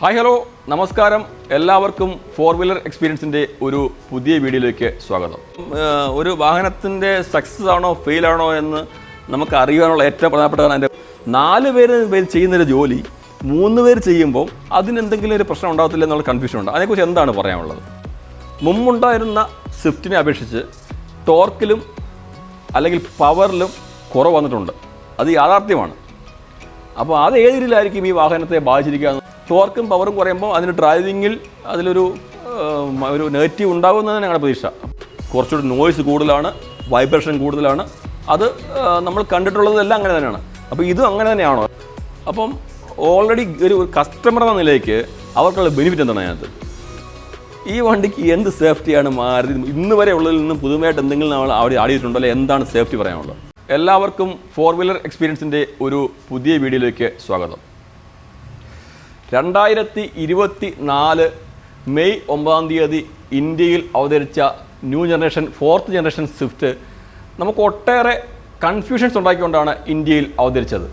Hi hello. നമസ്കാരം. എല്ലാവർക്കും four wheeler എക്സ്പീരിയൻസിന്റെ ഒരു പുതിയ വീഡിയോയിലേക്ക് സ്വാഗതം. ഒരു വാഹനത്തിന്റെ സക്സസ് ആണോ ഫെയിൽ ആണോ എന്ന് നമുക്ക് അറിയാനുള്ള ഏറ്റവും പ്രധാനപ്പെട്ട കാരണം അതിന്റെ നാല് പേര് പേര് ചെയ്യുന്നൊരു ജോലി മൂന്ന് പേര് ചെയ്യുമ്പോൾ അതിനെന്തെങ്കിലും ഒരു പ്രശ്നം ഉണ്ടാകത്തില്ല എന്നുള്ള കൺഫ്യൂഷൻ ഉണ്ട്. അതിനെക്കുറിച്ച് എന്താണ് പറയാനുള്ളത്? മുമ്പുണ്ടായിരുന്ന സ്വിഫ്റ്റിനെ അപേക്ഷിച്ച് ടോർക്കിലും അല്ലെങ്കിൽ പവറിലും കുറവ് വന്നിട്ടുണ്ട്. അത് യാഥാർത്ഥ്യമാണ്. അപ്പോൾ അത് ഏത് രീതിയിലായിരിക്കും ഈ വാഹനത്തെ ബാധിച്ചിരിക്കുക ടോർക്കും പവറും കുറയുമ്പോൾ അതിന് ഡ്രൈവിങ്ങിൽ അതിലൊരു ഒരു നെഗറ്റീവ് ഉണ്ടാകുമെന്നാണ് ഞങ്ങളുടെ പ്രതീക്ഷ. കുറച്ചുകൂടി നോയ്സ് കൂടുതലാണ് വൈബ്രേഷൻ കൂടുതലാണ്. അത് നമ്മൾ കണ്ടിട്ടുള്ളതെല്ലാം അങ്ങനെ തന്നെയാണ്. അപ്പോൾ ഇതും അങ്ങനെ തന്നെയാണോ? അപ്പം ഓൾറെഡി ഒരു കസ്റ്റമർ എന്ന നിലയ്ക്ക് അവർക്കുള്ള ബെനിഫിറ്റ് എന്താണ് അതിനകത്ത്? ഈ വണ്ടിക്ക് എന്ത് സേഫ്റ്റിയാണ് മാറി ഇന്ന് വരെ ഉള്ളതിൽ നിന്നും പുതുമയായിട്ട് എന്തെങ്കിലും നമ്മൾ അവിടെ ആടിയിട്ടുണ്ടോ? എന്താണ് സേഫ്റ്റി പറയാനുള്ളത്? എല്ലാവർക്കും ഫോർ വീലർ എക്സ്പീരിയൻസിന്റെ ഒരു പുതിയ വീഡിയോയിലേക്ക് സ്വാഗതം. രണ്ടായിരത്തി ഇരുപത്തി നാല് മെയ് ഒമ്പതാം തീയതി ഇന്ത്യയിൽ അവതരിച്ച new generation fourth generation Swift നമുക്ക് ഒട്ടേറെ കൺഫ്യൂഷൻസ് ഉണ്ടാക്കിക്കൊണ്ടാണ് ഇന്ത്യയിൽ അവതരിച്ചത്.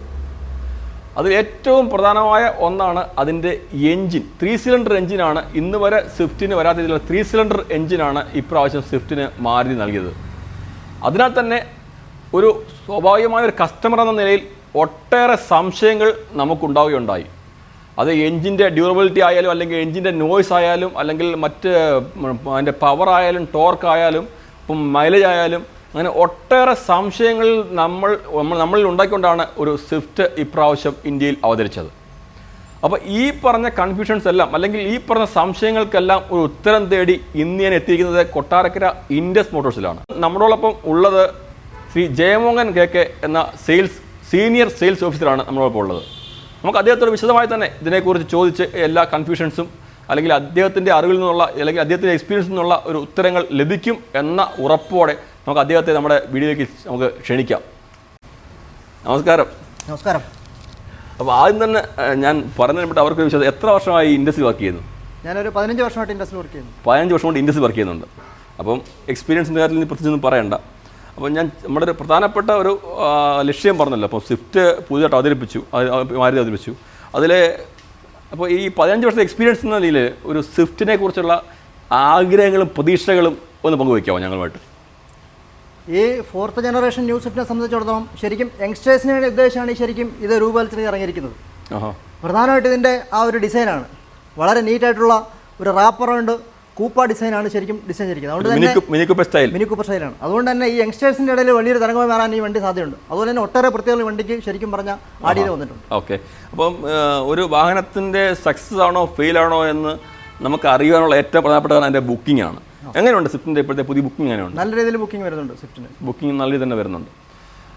അതിൽ ഏറ്റവും പ്രധാനമായ ഒന്നാണ് അതിന്റെ എൻജിൻ ത്രീ സിലിണ്ടർ എൻജിനാണ് ഇന്ന് വരെ സ്വിഫ്റ്റിന് വരാത്ത രീതിയിലുള്ള ത്രീ സിലിണ്ടർ എൻജിനാണ് ഇപ്രാവശ്യം സ്വിഫ്റ്റിന് മാരുതി നൽകിയത്. അതിനാൽ തന്നെ ഒരു സ്വാഭാവികമായ ഒരു കസ്റ്റമർ എന്ന നിലയിൽ ഒട്ടേറെ സംശയങ്ങൾ നമുക്കുണ്ടാവുകയുണ്ടായി. അത് എഞ്ചിന്റെ ഡ്യൂറബിലിറ്റി ആയാലും അല്ലെങ്കിൽ എഞ്ചിന്റെ നോയ്സ് ആയാലും അല്ലെങ്കിൽ മറ്റ് അതിന്റെ പവർ ആയാലും ടോർക്ക് ആയാലും ഇപ്പം മൈലേജ് ആയാലും അങ്ങനെ ഒട്ടേറെ സംശയങ്ങൾ നമ്മൾ നമ്മൾ നമ്മളിൽ ഉണ്ടാക്കിക്കൊണ്ടാണ് ഒരു സ്വിഫ്റ്റ് ഇപ്രാവശ്യം ഇന്ത്യയിൽ അവതരിച്ചത്. അപ്പോൾ ഈ പറഞ്ഞ കൺഫ്യൂഷൻസ് എല്ലാം അല്ലെങ്കിൽ ഈ പറഞ്ഞ സംശയങ്ങൾക്കെല്ലാം ഒരു ഉത്തരം തേടി ഇന്ന് ഞാൻ എത്തിയിരിക്കുന്നത് കൊട്ടാരക്കര ഇൻഡസ് മോട്ടോഴ്സിലാണ് നമ്മളോടൊപ്പം ഉള്ളത് ശ്രീ ജയമോഹൻ കെ കെ എന്ന സെയിൽസ് സീനിയർ സെയിൽസ് ഓഫീസറാണ് നമ്മളോടൊപ്പം ഉള്ളത്. നമുക്ക് അദ്ദേഹത്തോട് വിശദമായി തന്നെ ഇതിനെക്കുറിച്ച് ചോദിച്ച് എല്ലാ കൺഫ്യൂഷൻസും അല്ലെങ്കിൽ അദ്ദേഹത്തിന്റെ അറിവിൽ നിന്നുള്ള അല്ലെങ്കിൽ അദ്ദേഹത്തിന്റെ എക്സ്പീരിയൻസിൽ നിന്നുള്ള ഒരു ഉത്തരങ്ങൾ ലഭിക്കും എന്ന ഉറപ്പോടെ നമുക്ക് അദ്ദേഹത്തെ നമ്മുടെ വീഡിയോയിലേക്ക് നമുക്ക് ക്ഷണിക്കാം. നമസ്കാരം. നമസ്കാരം. അപ്പോൾ ആദ്യം തന്നെ ഞാൻ പറഞ്ഞതിൽപ്പെട്ട് അവർക്ക് വിശ്വാസം എത്ര വർഷമായി ഇൻഡസ്ട്രി വർക്ക് ചെയ്യുന്നു? ഞാനൊരു പതിനഞ്ച് വർഷമായിട്ട് ഇൻഡസ്ട്രി വർക്ക് ചെയ്യുന്നു. പതിനഞ്ച് വർഷം കൊണ്ട് ഇൻഡസ്ട്രി വർക്ക് ചെയ്യുന്നുണ്ട്. അപ്പം എക്സ്പീരിയൻസിന്റെ കാര്യത്തിൽ പ്രത്യേകിച്ചൊന്നും പറയണ്ട. അപ്പോൾ ഞാൻ നമ്മുടെ ഒരു പ്രധാനപ്പെട്ട ഒരു ലക്ഷ്യം പറഞ്ഞല്ലോ. അപ്പോൾ സ്വിഫ്റ്റ് പുതിയതായിട്ട് അവതരിപ്പിച്ചു. മാരുതി അവതരിപ്പിച്ചു. അതിലെ അപ്പോൾ ഈ പതിനഞ്ച് വർഷത്തെ എക്സ്പീരിയൻസ് എന്ന നിലയിൽ ഒരു സ്വിഫ്റ്റിനെ കുറിച്ചുള്ള ആഗ്രഹങ്ങളും പ്രതീക്ഷകളും ഒന്ന് പങ്കുവയ്ക്കാമോ ഞങ്ങളുമായിട്ട്? ഈ ഫോർത്ത് ജനറേഷൻ ന്യൂ സ്വിഫ്റ്റിനെ സംബന്ധിച്ചിടത്തോളം ശരിക്കും യങ്സ്റ്റേഴ്സിനെ വേണ്ടി ഉദ്ദേശമാണ് ഈ ശരിക്കും ഇത് രൂപകൽപ്പന ഇറങ്ങിയിരിക്കുന്നത്. പ്രധാനമായിട്ട് ഇതിന്റെ ആ ഒരു ഡിസൈനാണ് വളരെ നീറ്റായിട്ടുള്ള ഒരു റാപ്പർ ഉണ്ട്. കൂപ്പ ഡിസൈനാണ് ശരിക്കും ഡിസൈൻ ചെയ്തിരിക്കുന്നത്. അതുകൊണ്ട് തന്നെ Mini Cooper style. Mini Cooper സ്റ്റൈലാണ്. അതുകൊണ്ട് തന്നെ ഈ യങ്സ്റ്റേഴ്സിന്റെ ഇടയിൽ വലിയൊരു തരംഗമായി മാറാൻ ഈ വണ്ടി സാധ്യതയുണ്ട്. അതുപോലെ തന്നെ ഒട്ടേറെ പ്രത്യേകത വണ്ടിക്ക് ശരിക്കും പറഞ്ഞാൽ ആഡ് ചെയ്ത് വന്നിട്ടുണ്ട്. ഓക്കെ. അപ്പം ഒരു വാഹനത്തിന്റെ സക്സസ് ആണോ ഫെയിൽ ആണോ എന്ന് നമുക്ക് അറിയാനുള്ള ഏറ്റവും പ്രധാനപ്പെട്ടതാണ് അതിന്റെ ബുക്കിംഗ് ആണ്. എങ്ങനെയുണ്ട് സ്വിഫ്റ്റിന്റെ ഇപ്പോഴത്തെ പുതിയ ബുക്കിംഗ് എങ്ങനെയുണ്ട്? നല്ല രീതിയിൽ ബുക്കിംഗ് വരുന്നുണ്ട് സ്വിഫ്റ്റിന്. ബുക്കിംഗ് നല്ല രീതിയിൽ തന്നെ വരുന്നുണ്ട്.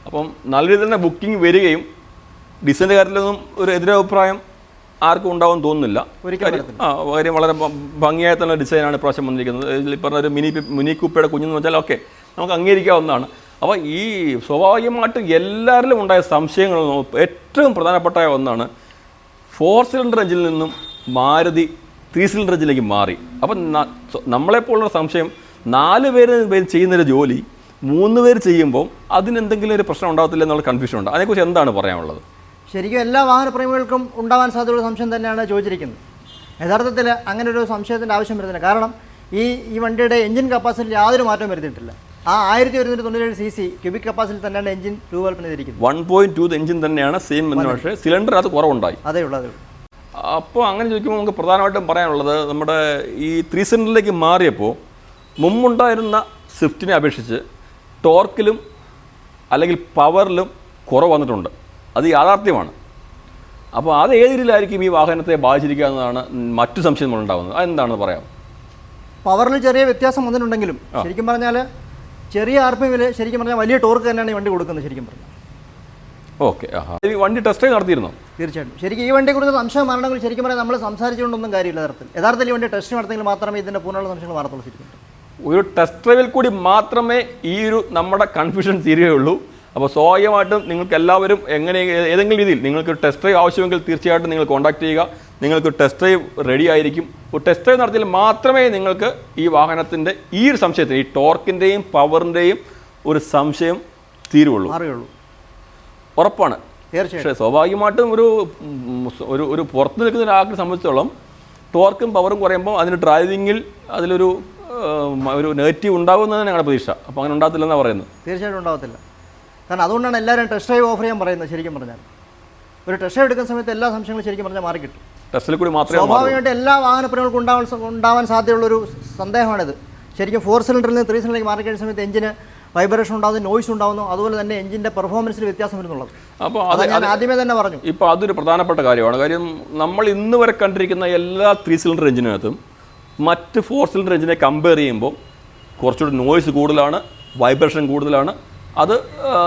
അപ്പം നല്ല രീതിയിൽ തന്നെ ബുക്കിംഗ് വരികയും ഡിസൈന്റെ കാര്യത്തിലൊന്നും ഒരു എതിരഭിപ്രായം ആർക്കും ഉണ്ടാവും തോന്നുന്നില്ല. കാര്യം- ആ കാര്യം വളരെ ഭംഗിയായിട്ടുള്ള ഭംഗിയായ തന്നെ ഡിസൈനാണ് ഇപ്രാവശ്യം വന്നിരിക്കുന്നത്. ഇതിൽ ഈ പറഞ്ഞ ഒരു മിനി മിനി കുപ്പയുടെ കുഞ്ഞെന്ന് വെച്ചാൽ ഓക്കെ നമുക്ക് അംഗീകരിക്കാവുന്നതാണ്. അപ്പോൾ ഈ സ്വാഭാവികമായിട്ടും എല്ലാവരിലും ഉണ്ടായ സംശയങ്ങൾ ഏറ്റവും പ്രധാനപ്പെട്ട ഒന്നാണ് ഫോർ സിലിണ്ടർ എഞ്ചിൽ നിന്നും മാരുതി ത്രീ സിലിണ്ടർ എഞ്ചിലേക്ക് മാറി. അപ്പം നമ്മളെപ്പോലുള്ള സംശയം നാല് പേര് ചെയ്യുന്നൊരു ജോലി മൂന്ന് പേര് ചെയ്യുമ്പോൾ അതിനെന്തെങ്കിലും ഒരു പ്രശ്നം ഉണ്ടാകത്തില്ല എന്നുള്ള കൺഫ്യൂഷൻ ഉണ്ട്. അതിനെക്കുറിച്ച് എന്താണ് പറയാനുള്ളത്? ശരിക്കും എല്ലാ വാഹനപ്രേമികൾക്കും ഉണ്ടാവാൻ സാധ്യതയുള്ള സംശയം തന്നെയാണ് ചോദിച്ചിരിക്കുന്നത്. യഥാർത്ഥത്തിൽ അങ്ങനെ ഒരു സംശയത്തിന്റെ ആവശ്യം വരുന്നില്ല. കാരണം ഈ ഈ വണ്ടിയുടെ എഞ്ചിൻ കപ്പാസിറ്റി യാതൊരു മാറ്റവും വരുത്തിയിട്ടില്ല. ആ ആയിരത്തി ഒരുന്നൂറ്റി തൊണ്ണൂറ്റേഴ് സി സി ക്യൂബിക് കപ്പാസിറ്റി തന്നെയാണ് എഞ്ചിൻ രൂപകൽപ്പന ചെയ്തിരിക്കുന്നത് വൺ പോയിന്റ് ടു എഞ്ചിൻ തന്നെയാണ് സെയിം എന്ന് പക്ഷേ സിലിണ്ടർ അത് കുറവുണ്ടായി. അതേ ഉള്ളൂ അതേ ഉള്ളൂ. അപ്പോൾ അങ്ങനെ ചോദിക്കുമ്പോൾ നമുക്ക് പ്രധാനമായിട്ടും പറയാനുള്ളത് നമ്മുടെ ഈ ത്രീ സിലിണ്ടറിലേക്ക് മാറിയപ്പോൾ മുമ്പുണ്ടായിരുന്ന സ്വിഫ്റ്റിനെ അപേക്ഷിച്ച് ടോർക്കിലും അല്ലെങ്കിൽ പവറിലും കുറവ് വന്നിട്ടുണ്ട്. അത് യാഥാർത്ഥ്യമാണ്. അപ്പോൾ അത് ഏത് രീതിയിലായിരിക്കും ഈ വാഹനത്തെ ബാധിച്ചിരിക്കുക എന്നതാണ് മറ്റു സംശയങ്ങൾ ഉണ്ടാകുന്നത്. അതെന്താണെന്ന് പറയാം പവറിൽ ചെറിയ വ്യത്യാസം വന്നിട്ടുണ്ടെങ്കിലും ശരിക്കും പറഞ്ഞാൽ ചെറിയ ആർ പി എമ്മിൽ ശരിക്കും പറഞ്ഞാൽ വലിയ ടോർക്ക് തന്നെയാണ് ഈ വണ്ടി കൊടുക്കുന്നത് ശരിക്കും പറഞ്ഞാൽ. ഓക്കെ ഈ വണ്ടി ടെസ്റ്റ് നടത്തിയിരുന്നോ? തീർച്ചയായിട്ടും. ശരിക്കും ഈ വണ്ടിയെക്കുറിച്ച് സംശയം മാറണമെങ്കിൽ ശരിക്കും പറഞ്ഞാൽ നമ്മൾ സംസാരിച്ചുകൊണ്ടൊന്നും കാര്യമില്ല തരത്തിൽ യഥാർത്ഥത്തിൽ ഈ വണ്ടി ടെസ്റ്റ് നടത്തിയെങ്കിൽ മാത്രമേ ഇതിന്റെ പൂർണ സംശയങ്ങൾ മാറത്തുള്ളൂ ശരിക്കും. ഒരു ടെസ്റ്റ് ഡ്രൈവിൽ കൂടി മാത്രമേ ഈ ഒരു നമ്മുടെ കൺഫ്യൂഷൻ തീരുകയുള്ളൂ. അപ്പോൾ സ്വാഭാവികമായിട്ടും നിങ്ങൾക്ക് എല്ലാവരും എങ്ങനെ ഏതെങ്കിലും രീതിയിൽ നിങ്ങൾക്ക് ടെസ്റ്റ് ഡ്രൈവ് ആവശ്യമെങ്കിൽ തീർച്ചയായിട്ടും നിങ്ങൾ കോൺടാക്ട് ചെയ്യുക. നിങ്ങൾക്ക് ടെസ്റ്റ് ഡ്രൈവ് റെഡി ആയിരിക്കും. ഒരു ടെസ്റ്റ് ഡ്രൈവ് നടത്തിയാൽ മാത്രമേ നിങ്ങൾക്ക് ഈ വാഹനത്തിന്റെ ഈ ഒരു സംശയത്തിന് ഈ ടോർക്കിന്റെയും പവറിന്റെയും ഒരു സംശയം തീരുള്ളൂ. അറിയുള്ളൂ ഉറപ്പാണ്. പക്ഷേ സ്വാഭാവികമായിട്ടും ഒരു ഒരു ഒരു പുറത്ത് നിൽക്കുന്ന ഒരാൾക്ക് സംബന്ധിച്ചോളം ടോർക്കും പവറും കുറയുമ്പോൾ അതിന് ഡ്രൈവിങ്ങിൽ അതിലൊരു ഒരു നെഗറ്റീവ് ഉണ്ടാകുമെന്നാണ് ഞങ്ങളുടെ പ്രതീക്ഷ. അപ്പോൾ അങ്ങനെ ഉണ്ടാകത്തില്ലെന്നാണ് പറയുന്നത്. തീർച്ചയായിട്ടും ഉണ്ടാകത്തില്ല. കാരണം അതുകൊണ്ടാണ് എല്ലാവരും ടെസ്റ്റ് ഡ്രൈവ് ഓഫർ ചെയ്യാൻ പറയുന്നത് ശരിക്കും പറഞ്ഞാൽ. ഒരു ടെസ്റ്റ് ഡ്രൈവ് എടുക്കുന്ന സമയത്ത് എല്ലാ സംശയങ്ങളും ശരിക്കും പറഞ്ഞാൽ മാറി കിട്ടും. ടെസ്റ്റിൽ കൂടി മാത്രമേ സ്വാഭാവികമായിട്ട് എല്ലാ വാഹനപ്രേമികൾക്കും ഉണ്ടാവാൻ ഉണ്ടാവാൻ സാധ്യതയുള്ളൊരു സന്ദേഹമാണിത്. ശരിക്കും ഫോർ സിലിണ്ടറിൽ നിന്ന് ത്രീ സിലിണ്ടറിലേക്ക് മാറി കഴിഞ്ഞ സമയത്ത് എഞ്ചിന് വൈബ്രേഷൻ ഉണ്ടാകുന്നു നോയ്സ് ഉണ്ടാകുന്നു അതുപോലെ തന്നെ എഞ്ചിന്റെ പെർഫോമൻസിൽ വ്യത്യാസം വരുന്നുള്ളത് അപ്പോൾ അത് ഞാൻ ആദ്യമേ തന്നെ പറഞ്ഞു. ഇപ്പോൾ അതൊരു പ്രധാനപ്പെട്ട കാര്യമാണ്. കാര്യം നമ്മൾ ഇന്ന് വരെ കണ്ടിരിക്കുന്ന എല്ലാ ത്രീ സിലിണ്ടർ എഞ്ചിനകത്തും മറ്റ് ഫോർ സിലിണ്ടർ എഞ്ചിനെ കമ്പയർ ചെയ്യുമ്പോൾ കുറച്ചുകൂടി നോയ്സ് കൂടുതലാണ് വൈബ്രേഷൻ കൂടുതലാണ് അത്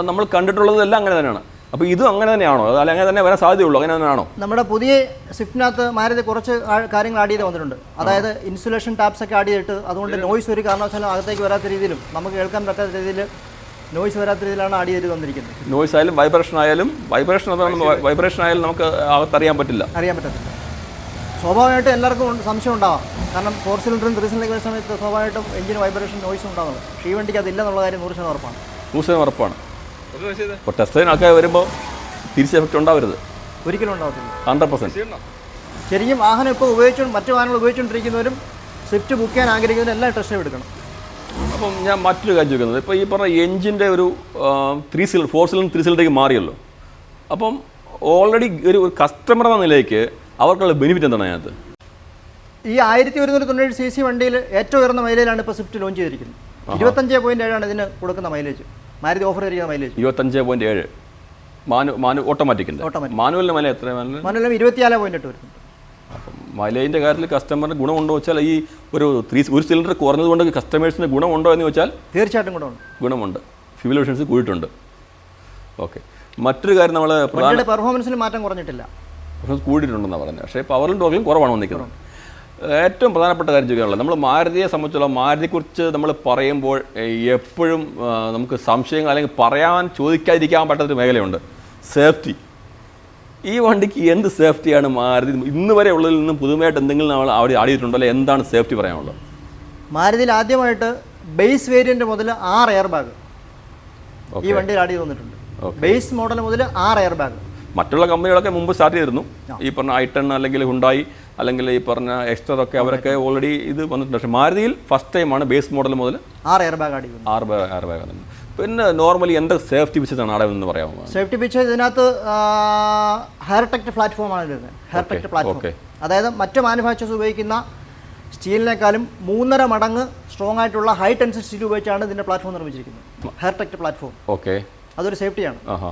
നമ്മൾ കണ്ടിട്ടുള്ളതെല്ലാം അങ്ങനെ തന്നെയാണ്. അപ്പോൾ ഇതും അങ്ങനെ തന്നെയാണോ? അത് അങ്ങനെ തന്നെ വരാൻ സാധ്യതയുള്ളൂ അങ്ങനെ തന്നെയാണോ? നമ്മുടെ പുതിയ സ്വിഫ്റ്റിനകത്ത് മാരുതി കുറച്ച് കാര്യങ്ങൾ ആഡ് ചെയ്ത് വന്നിട്ടുണ്ട്. അതായത് ഇൻസുലേഷൻ ടാപ്സ് ഒക്കെ ആഡ് ചെയ്തിട്ട് അതുകൊണ്ട് നോയ്സ് ഒരു കാരണവശാലും അകത്തേക്ക് വരാത്ത രീതിയിലും നമുക്ക് കേൾക്കാൻ പറ്റാത്ത രീതിയിൽ നോയ്സ് വരാത്ത രീതിയിലാണ് ആഡ് ചെയ്ത് വന്നിരിക്കുന്നത്. നോയ്സ് ആയാലും വൈബ്രേഷൻ ആയാലും വൈബ്രേഷൻ വൈബ്രേഷൻ ആയാലും നമുക്ക് അകത്തറിയാൻ പറ്റില്ല. അറിയാൻ പറ്റത്തില്ല. സ്വാഭാവികമായിട്ടും എല്ലാവർക്കും സംശയം ഉണ്ടാവാം. കാരണം ഫോർ സിലിണ്ടറും ത്രീ സിലിണ്ടറും സമയത്ത് സ്വാഭാവികമായിട്ടും എഞ്ചിന് വൈബ്രേഷൻ നോയ്സ് ഉണ്ടാകുന്നത് പക്ഷേ ഈ വണ്ടിക്ക് അതില്ലെന്നുള്ള കാര്യം നൂറ് ശതമാനം ഉറപ്പാണ്. നൂറ് ഉറപ്പാണ്. അപ്പോൾ ടെസ്റ്റ് ചെയ്യുന്ന ആൾക്കാർ വരുമ്പോൾ തിരിച്ച് എഫക്റ്റ് ഉണ്ടാവരുത്. ഒരിക്കലും ഹൺഡ്രഡ് പെർസെന്റ് ശരിക്കും വാഹനം ഇപ്പോൾ ഉപയോഗിച്ചുകൊണ്ട് മറ്റു വാഹനങ്ങൾ ഉപയോഗിച്ചുകൊണ്ടിരിക്കുന്നവരും സ്വിഫ്റ്റ് ബുക്ക് ചെയ്യാൻ ആഗ്രഹിക്കുന്നവരും എല്ലാം ടെസ്റ്റ് എടുക്കണം. അപ്പം ഞാൻ മറ്റൊരു കാര്യം ചോദിക്കുന്നത്. ഇപ്പോൾ ഈ പറഞ്ഞ എഞ്ചിന്റെ ഒരു three cylinder four cylinder three സിലിണ്ടറിലേക്ക് മാറിയല്ലോ. അപ്പം ഓൾറെഡി ഒരു കസ്റ്റമർ എന്ന നിലയ്ക്ക് അവർക്കുള്ള ബെനിഫിറ്റ് എന്താണ് അതിനകത്ത്? ഈ ആയിരത്തി ഒരുന്നൂറ്റി തൊണ്ണൂറ് സി സി വണ്ടിയിൽ ഏറ്റവും ഉയർന്ന മൈലേജാണ് ഇപ്പോൾ സ്വിഫ്റ്റ് ലോഞ്ച് ചെയ്തിരിക്കുന്നത്. ഇരുപത്തഞ്ച് പോയിന്റ് ഏഴാണ് ഇതിന് കൊടുക്കുന്ന മൈലേജ് മാരുതി ഓഫർ തരിക മൈലേജ് ഇരുപത്തഞ്ച് പോയിന്റ് ഏഴ്. മാനു മാനു ഓട്ടോമാറ്റിക്കിന്റെ Automatic. മാനുവലിന്റെ മല എത്ര മാനുവൽ? മനോലം ഇരുപത്തിനാല് പോയിന്റ് എട്ട് വരുന്നുണ്ട്. അപ്പം മൈലേജിന്റെ കാര്യത്തിൽ കസ്റ്റമറിന് ഗുണമുണ്ടോ വെച്ചാൽ ഈ ഒരു ത്രീ ഒരു സിലിണ്ടർ കുറഞ്ഞതുകൊണ്ട് കസ്റ്റമേഴ്സിന് ഗുണമുണ്ടോ എന്ന് വെച്ചാൽ തീർച്ചയായിട്ടും കൂടെ ഉണ്ട് ഗുണമുണ്ട്. ഫ്യൂൽ എഫിഷ്യൻസി കൂടിയിട്ടുണ്ട്. ഓക്കെ മറ്റൊരു കാര്യം നമ്മൾ പ്രധാന വണ്ടിയുടെ പെർഫോമൻസിൽ മാറ്റം കുറഞ്ഞിട്ടില്ല. പെർഫോമൻസ് കൂടിയിട്ടുണ്ടെന്നാണ് പറഞ്ഞത്. പക്ഷേ പവറിലും ടോക്കിലും കുറവാണ് വന്നിരിക്കുന്നത്. ഏറ്റവും പ്രധാനപ്പെട്ട കാര്യം ചോദിക്കാനുള്ളത് നമ്മൾ മാരുതിയെ സംബന്ധിച്ചുള്ള മാരുതിയെക്കുറിച്ച് നമ്മൾ പറയുമ്പോൾ എപ്പോഴും നമുക്ക് സംശയങ്ങൾ അല്ലെങ്കിൽ പറയാൻ ചോദിക്കാതിരിക്കാൻ പറ്റാത്തൊരു മേഖലയുണ്ട്. സേഫ്റ്റി. ഈ വണ്ടിക്ക് എന്ത് സേഫ്റ്റിയാണ് മാരുതി? ഇന്ന് വരെ ഉള്ളതിൽ നിന്നും പുതുമയായിട്ട് എന്തെങ്കിലും നമ്മൾ അവിടെ ആടിയിട്ടുണ്ടോ അല്ലെങ്കിൽ എന്താണ് സേഫ്റ്റി പറയാനുള്ളത്? മാരുതിയിൽ ആദ്യമായിട്ട് ബേസ് വേരിയന്റ് മുതൽ ആറ് എയർ ബാഗ് ഈ വണ്ടിയിൽ ആടി തന്നിട്ടുണ്ട്. വന്നിട്ടുണ്ട് ബേസ് മോഡൽ മുതൽ ആറ് എയർ ബാഗ് മറ്റുള്ള കമ്പനികളൊക്കെ മുമ്പ് സ്റ്റാർട്ട് ചെയ്തിരുന്നു. ഈ പറഞ്ഞ ഐട്ടൺ അല്ലെങ്കിൽ ഹുണ്ടായി അല്ലെങ്കിൽ ഈ പറഞ്ഞ എക്സ്ട്രതൊക്കെ അവരൊക്കെ ഓൾറെഡി ഇത് വന്നിട്ടുണ്ട്. പക്ഷേ മാരുതിയിൽ ഫസ്റ്റ് ടൈമാണ് ബേസ് മോഡൽ മുതൽ ആറ് എയർ ബാഗ് ആറ് ബാഗ് ബാഗ് പിന്നെ നോർമലി എന്ത് സേഫ്റ്റി വിഷയത്താണ് അവിടെ അടവെന്ന് പറയാമോ? സേഫ്റ്റി ഫീച്ചേഴ്സ് ഇതിനകത്ത് ഹെയർ പ്ലാറ്റ്ഫോം പ്ലാറ്റ്ഫോമാണ് വരുന്നത് പ്ലാറ്റ്ഫോം അതായത് മറ്റ് മാനുഫാക്ചേഴ്സ് ഉപയോഗിക്കുന്ന സ്റ്റീലിനേക്കാളും മൂന്നര മടങ്ങ് സ്ട്രോങ് ആയിട്ടുള്ള ഹൈ ടെൻസിൽ സ്റ്റീൽ ഉപയോഗിച്ചാണ് ഇതിന്റെ പ്ലാറ്റ്ഫോം നിർമ്മിച്ചിരിക്കുന്നത്. ഹെയർ ടെക്ട് പ്ലാറ്റ്ഫോം ഓക്കെ അതൊരു സേഫ്റ്റിയാണ് ആഹാ.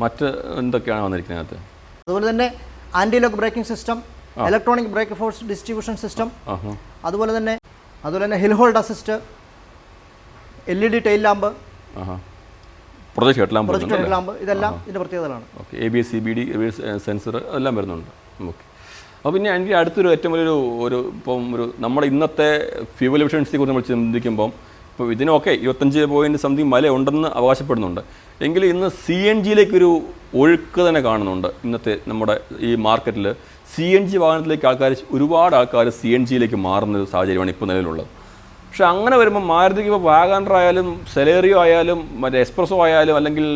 മറ്റ് എന്തൊക്കെയാണ് വന്നിരിക്കുന്നത് അതിനകത്ത് അതുപോലെ തന്നെ anti lock braking system electronic brake force distribution system അതുപോലെ തന്നെ അതുപോലെ തന്നെ hill hold assist L E D tail lamp project headlamp project head lamp ഇതെല്ലാം ഇതിന്റെ പ്രത്യേകതകളാണ്. Okay. A B S C B D sensor എല്ലാം വരുന്നുണ്ട്. ഓക്കെ. അപ്പോൾ പിന്നെ എനിക്ക് അടുത്തൊരു ഏറ്റവും വലിയൊരു ഒരു ഇപ്പം ഒരു നമ്മുടെ ഇന്നത്തെ ഫ്യൂവൽ എഫിഷ്യൻസിയെ കുറിച്ച് നമ്മൾ ചിന്തിക്കുമ്പം ഇപ്പോൾ ഇതിനൊക്കെ ഇരുപത്തഞ്ച് പോയിന്റ് സംതിങ് മല ഉണ്ടെന്ന് അവകാശപ്പെടുന്നുണ്ട്. എങ്കിലും ഇന്ന് സി എൻ ജിയിലേക്കൊരു ഒഴുക്ക് തന്നെ കാണുന്നുണ്ട്. ഇന്നത്തെ നമ്മുടെ ഈ മാർക്കറ്റിൽ സി എൻ ജി വാഹനത്തിലേക്ക് ആൾക്കാർ ഒരുപാട് ആൾക്കാർ സി എൻ ജിയിലേക്ക് മാറുന്ന ഒരു സാഹചര്യമാണ് ഇപ്പോൾ നിലവിലുള്ളത്. പക്ഷേ അങ്ങനെ വരുമ്പോൾ മാരുതിക്ക് ഇപ്പോൾ വാഗാണ്ടർ ആയാലും സെലേറിയോ ആയാലും മറ്റേ എക്സ്പ്രസോ ആയാലും അല്ലെങ്കിൽ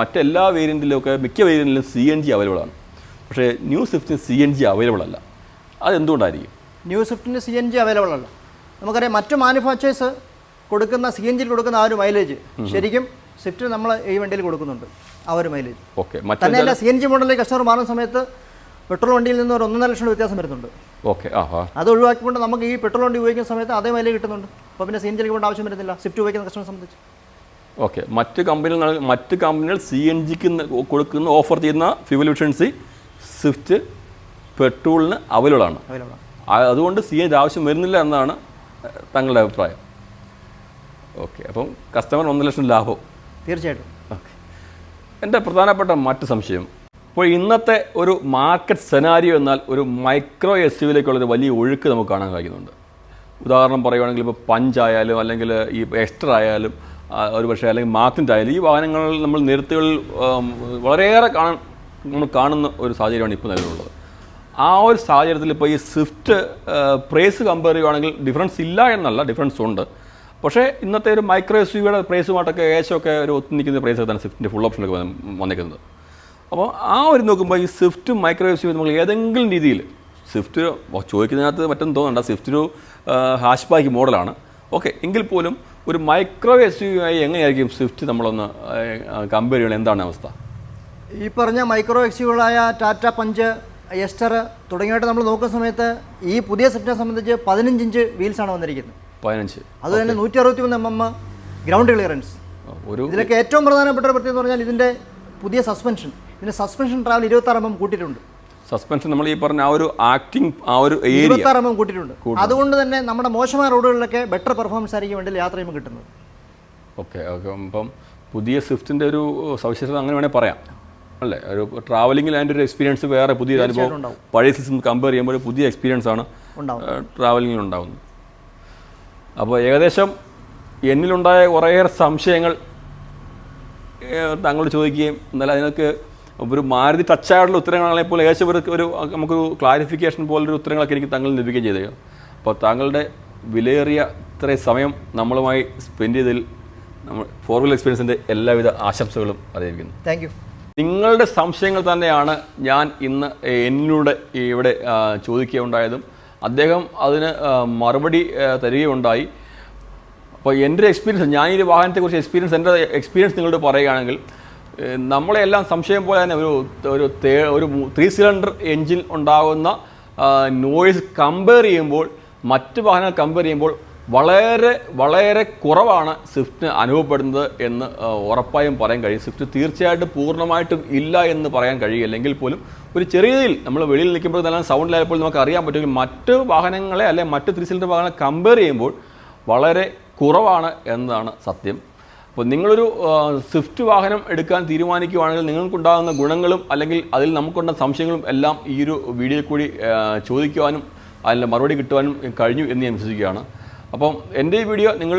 മറ്റെല്ലാ വേരിയന്റിലും ഒക്കെ മിക്ക വേരിയന്റിലും സി എൻ ജി അവൈലബിൾ ആണ്. പക്ഷേ ന്യൂ സ്വിഫ്റ്റിന് സി എൻ ജി അവൈലബിൾ അല്ല. അതെന്തുകൊണ്ടായിരിക്കും? ന്യൂ സ്വിഫ്റ്റിന് സി എൻ ജി അവൈലബിൾ അല്ല. നമുക്കറിയാം മറ്റു മാനുഫാക്ചേഴ്സ് കൊടുക്കുന്ന സി എൻ ജിയിൽ കൊടുക്കുന്ന ആ ഒരു മൈലേജ് ശരിക്കും സ്വിഫ്റ്റ് നമ്മൾ ഈ വണ്ടിയിൽ കൊടുക്കുന്നുണ്ട്. ആ ഒരു മൈലേജ് ഓക്കെ തന്നെയല്ല സി എൻ ജി മോഡലിൽ കസ്റ്റമർ മാറുന്ന സമയത്ത് പെട്രോൾ വണ്ടിയിൽ നിന്ന് ഒരു ഒന്നര ലക്ഷം വ്യത്യാസം വരുന്നുണ്ട്. ഓക്കെ അത് ഒഴിവാക്കിക്കൊണ്ട് നമുക്ക് ഈ പെട്രോൾ വണ്ടി ഉപയോഗിക്കുന്ന സമയത്ത് അതേ മൈലേജ് കിട്ടുന്നുണ്ട്. അപ്പോൾ പിന്നെ സി എൻ ജിയിലേക്ക് കൊണ്ട് ആവശ്യം വരുന്നില്ല. സ്വിഫ്റ്റ് ഉപയോഗിക്കുന്ന കസ്റ്റമർ സംബന്ധിച്ച്. ഓക്കെ മറ്റ് കമ്പനികൾ മറ്റ് കമ്പനികൾ സി എൻ ജിക്ക് കൊടുക്കുന്ന ഓഫർ ചെയ്യുന്ന ഫ്യൂവൽ എഫിഷ്യൻസി സ്വിഫ്റ്റ് പെട്രോളിന് ആ- അതുകൊണ്ട് സി എൻ ജി ആവശ്യം വരുന്നില്ല എന്നാണ് തങ്ങളുടെ അഭിപ്രായം. ഓക്കെ. അപ്പം കസ്റ്റമർ ഒന്ന് ലക്ഷം ലാഭം. തീർച്ചയായിട്ടും. ഓക്കെ. എന്റെ പ്രധാനപ്പെട്ട മറ്റു സംശയം. ഇപ്പോൾ ഇന്നത്തെ ഒരു മാർക്കറ്റ് സെനാരിയോ എന്നാൽ ഒരു മൈക്രോ എസ് യുവിലേക്കുള്ളൊരു വലിയ ഒഴുക്ക് നമുക്ക് കാണാൻ കഴിയുന്നുണ്ട് ഉദാഹരണം പറയുകയാണെങ്കിൽ ഇപ്പോൾ പഞ്ച് ആയാലും അല്ലെങ്കിൽ ഈ എക്സ്റ്റർ ആയാലും ഒരു പക്ഷേ അല്ലെങ്കിൽ മാർക്കറ്റ് ആയാലും ഈ വാഹനങ്ങളിൽ നമ്മൾ നിരത്തുകളിൽ വളരെയേറെ കാണാൻ നമ്മൾ കാണുന്ന ഒരു സാഹചര്യമാണ് ഇപ്പോൾ നിലവിലുള്ളത്. ആ ഒരു സാഹചര്യത്തിൽ ഇപ്പോൾ ഈ സ്വിഫ്റ്റ് പ്രൈസ് കമ്പയർ ചെയ്യുകയാണെങ്കിൽ ഡിഫറൻസ് ഇല്ല എന്നല്ല ഡിഫറൻസ് ഉണ്ട്. പക്ഷേ ഇന്നത്തെ ഒരു മൈക്രോ എസ് യുയുടെ പ്രൈസുമായിട്ടൊക്കെ ഏശമൊക്കെ ഒരു ഒത്തു നിൽക്കുന്ന പ്രൈസ് തന്നെ സ്വിഫ്റ്റിന്റെ ഫുൾ ഓപ്ഷനൊക്കെ വന്ന് വന്നിരിക്കുന്നത് അപ്പോൾ ആ ഒരു നോക്കുമ്പോൾ ഈ സ്വിഫ്റ്റും മൈക്രോ എസ് നമ്മൾ ഏതെങ്കിലും രീതിയിൽ സ്വിഫ്റ്റ് ചോദിക്കുന്നതിനകത്ത് മറ്റൊന്നും തോന്നണ്ട സ്വിഫ്റ്റ് ഒരു ഹാഷ് ബാക്ക് മോഡലാണ്. ഓക്കെ എങ്കിൽ പോലും ഒരു മൈക്രോ എസ് യു ആയി എങ്ങനെയായിരിക്കും സ്വിഫ്റ്റ് നമ്മളൊന്ന് കമ്പയർ ചെയ്യണം എന്താണ് അവസ്ഥ? ഈ പറഞ്ഞ മൈക്രോ എസ് യുകളായ ടാറ്റ പഞ്ച് എസ്റ്റർ തുടങ്ങിയിട്ട് നമ്മൾ നോക്കുന്ന സമയത്ത് ഈ പുതിയ സ്വിഫ്റ്റിനെ സംബന്ധിച്ച് പതിനഞ്ച് ഇഞ്ച് വീൽസാണ് വന്നിരിക്കുന്നത്. പതിനഞ്ച്. അത് തന്നെ നൂറ്റി അറുപത്തി മൂന്ന് എം എം ഗ്രൗണ്ട് ക്ലിയറൻസ് ഒരു ഇതിലൊക്കെ ഏറ്റവും പ്രധാനപ്പെട്ട ഒരു പ്രത്യേകത എന്ന് പറഞ്ഞാൽ ഇതിന്റെ പുതിയ സസ്പെൻഷൻ ഇതിന്റെ സസ്പെൻഷൻ ട്രാവൽ ഇരുപത്താറ് എം എം കൂട്ടിയിട്ടുണ്ട്. സസ്പെൻഷൻ നമ്മൾ ഈ പറഞ്ഞ ആ ഒരു ആക്ടിങ് ആ ഒരു ഏരിയ എം കൂട്ടിയിട്ടുണ്ട്. അതുകൊണ്ട് തന്നെ നമ്മുടെ മോശമായ റോഡുകളിലൊക്കെ ബെറ്റർ പെർഫോമൻസ് ആയിരിക്കും വേണ്ടി യാത്ര ചെയ്യുമ്പോൾ കിട്ടുന്നത്. ഓക്കെ ഓക്കെ അപ്പം പുതിയ സ്വിഫ്റ്റിന്റെ ഒരു സവിശേഷത അങ്ങനെ വേണേൽ പറയാം. അല്ലേ? ഒരു ട്രാവലിംഗിൽ അതിന്റെ ഒരു എക്സ്പീരിയൻസ് വേറെ പുതിയൊരു അനുഭവം. പഴയ സിസ്റ്റം കമ്പയർ ചെയ്യുമ്പോൾ പുതിയ എക്സ്പീരിയൻസ് ആണ് ട്രാവലിങ്ങിൽ ഉണ്ടാകുന്നത് അപ്പോൾ ഏകദേശം എന്നിലുണ്ടായ കുറേയേറെ സംശയങ്ങൾ താങ്കൾ ചോദിക്കുകയും എന്നാൽ അതിനൊക്കെ ഒരു മാരുതി ടച്ചായിട്ടുള്ള ഉത്തരങ്ങളാണെങ്കിൽ പോലും ഏകദേശം ഒരു ഒരു നമുക്കൊരു ക്ലാരിഫിക്കേഷൻ പോലൊരു ഉത്തരങ്ങളൊക്കെ എനിക്ക് താങ്കൾ ലഭിക്കുകയും ചെയ്തത് അപ്പോൾ താങ്കളുടെ വിലയേറിയ ഇത്രയും സമയം നമ്മളുമായി സ്പെൻഡ് ചെയ്തതിൽ നമ്മൾ ഫോർ വീലർ എക്സ്പീരിയൻസിന്റെ എല്ലാവിധ ആശംസകളും അറിയിക്കുന്നു. താങ്ക് യു നിങ്ങളുടെ സംശയങ്ങൾ തന്നെയാണ് ഞാൻ ഇന്ന് എന്നിലൂടെ ഇവിടെ ചോദിക്കുക ചോദിക്കുകയുണ്ടായതും. അദ്ദേഹം അതിന് മറുപടി തരികയുണ്ടായി. അപ്പോൾ എന്റെ എക്സ്പീരിയൻസ് ഞാൻ ഈ വാഹനത്തെക്കുറിച്ച് എക്സ്പീരിയൻസ് എന്റെ എക്സ്പീരിയൻസ് നിങ്ങളോട് പറയുകയാണെങ്കിൽ നമ്മളെല്ലാം സംശയം പോലെ തന്നെ ഒരു ഒരു ഒരു ത്രീ സിലിണ്ടർ എൻജിൻ ഉണ്ടാകുന്ന നോയിസ് കമ്പയർ ചെയ്യുമ്പോൾ മറ്റ് വാഹനങ്ങൾ കമ്പയർ ചെയ്യുമ്പോൾ വളരെ വളരെ കുറവാണ് സ്വിഫ്റ്റിന് അനുഭവപ്പെടുന്നത് എന്ന് ഉറപ്പായും പറയാൻ കഴിയും. സ്വിഫ്റ്റ് തീർച്ചയായിട്ടും പൂർണമായിട്ടും ഇല്ല എന്ന് പറയാൻ കഴിയില്ലെങ്കിൽ പോലും ഒരു ചെറിയ രീതിയിൽ നമ്മൾ വെളിയിൽ നിൽക്കുമ്പോൾ നല്ല സൗണ്ടിലായപ്പോൾ നമുക്ക് അറിയാൻ പറ്റുമെങ്കിൽ മറ്റ് വാഹനങ്ങളെ അല്ലെങ്കിൽ മറ്റ് ത്രീ സിലിണ്ടർ വാഹനങ്ങളെ കമ്പയർ ചെയ്യുമ്പോൾ വളരെ കുറവാണ് എന്നതാണ് സത്യം. അപ്പോൾ നിങ്ങളൊരു സ്വിഫ്റ്റ് വാഹനം എടുക്കാൻ തീരുമാനിക്കുകയാണെങ്കിൽ നിങ്ങൾക്കുണ്ടാകുന്ന ഗുണങ്ങളും അല്ലെങ്കിൽ അതിൽ നമുക്കുണ്ടാകുന്ന സംശയങ്ങളും എല്ലാം ഈ ഒരു വീഡിയോയിൽ കൂടി ചോദിക്കുവാനും അതിന്റെ മറുപടി കിട്ടുവാനും കഴിഞ്ഞു എന്ന് ഞാൻ വിശ്വസിക്കുകയാണ്. അപ്പം എന്റെ ഈ വീഡിയോ നിങ്ങൾ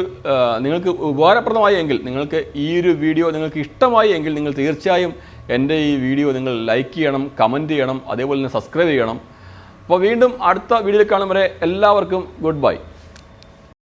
നിങ്ങൾക്ക് ഉപകാരപ്രദമായി എങ്കിൽ നിങ്ങൾക്ക് ഈ ഒരു വീഡിയോ നിങ്ങൾക്ക് ഇഷ്ടമായി എങ്കിൽ നിങ്ങൾ തീർച്ചയായും എന്റെ ഈ വീഡിയോ നിങ്ങൾ ലൈക്ക് ചെയ്യണം കമന്റ് ചെയ്യണം അതേപോലെ തന്നെ സബ്സ്ക്രൈബ് ചെയ്യണം. അപ്പോൾ വീണ്ടും അടുത്ത വീഡിയോയിൽ കാണും വരെ എല്ലാവർക്കും ഗുഡ് ബൈ